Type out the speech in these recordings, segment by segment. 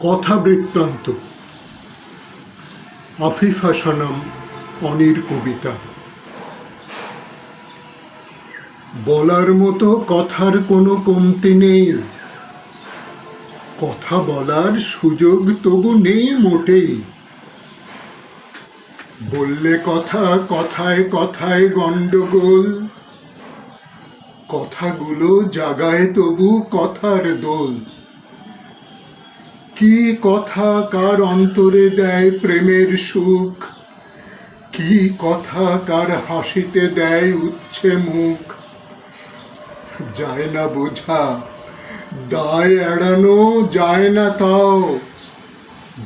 কথা বৃত্তান্ত। আফিফা সানাম অনির কবিতা। বলার মতো কথার কোনো কমতি নেই। কথা বলার সুযোগ তবু নেই মোটেই। বললে কথা, কথায় কথায় গন্ডগোল কথাগুলো জাগায় তবু কথার দোল। কি কথা কার অন্তরে দেয় প্রেমের সুখ? কি কথা কার হাসিতে দেয় উচ্ছে মুখ? যায় না বোঝা, দায় এড়ানো যায় না তাও।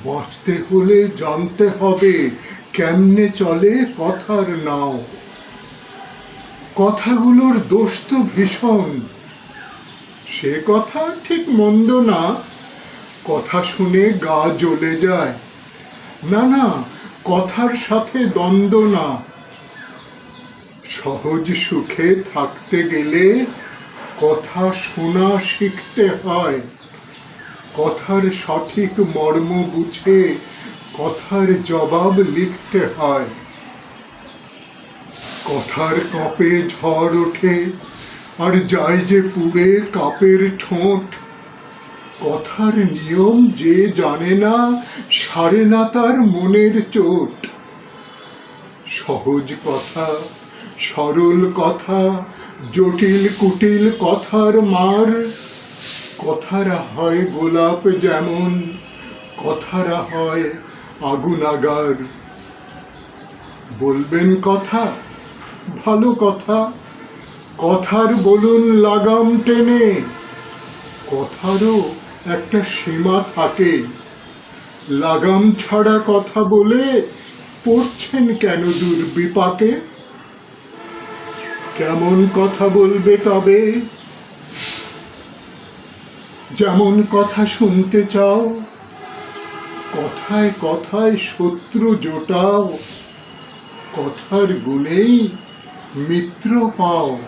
বাঁচতে হলে জানতে হবে কেমনে চলে কথার নাও। কথাগুলোর দোষ তো ভীষণ। সে কথা ঠিক মন্দ না কথা শুনে গা জ্বলে যায়। না না, কথার সাথে দ্বন্দ্ব না। সহজ সুখে থাকতে গেলে কথা শোনা শিখতে হয়। কথার সঠিক মর্ম বুঝে কথার জবাব লিখতে হয়। কথার কপে ঝড় ওঠে, আর যায় যে পুড়ে কাপের ঠোঁট। কথার নিয়ম যে জানে না, সারে না তার মনের চোট। সহজ কথা, সরল কথা, জটিল কুটিল কথার মার। কথারা হয় গোলাপ যেমন, কথারা হয় আগুন আগার বলবেন কথা, ভালো কথা, কথার বলুন লাগাম টেনে। কথারও একটা সীমা থাকে লাগাম ছাড়া কথা বলে পড়ছেন কেন দূর বিপাকে? কেমন কথা বলবে তবে? যেমন কথা শুনতে চাও, কথায় কথায় শত্রু জোটাও, কথার গুণেই মিত্র পাও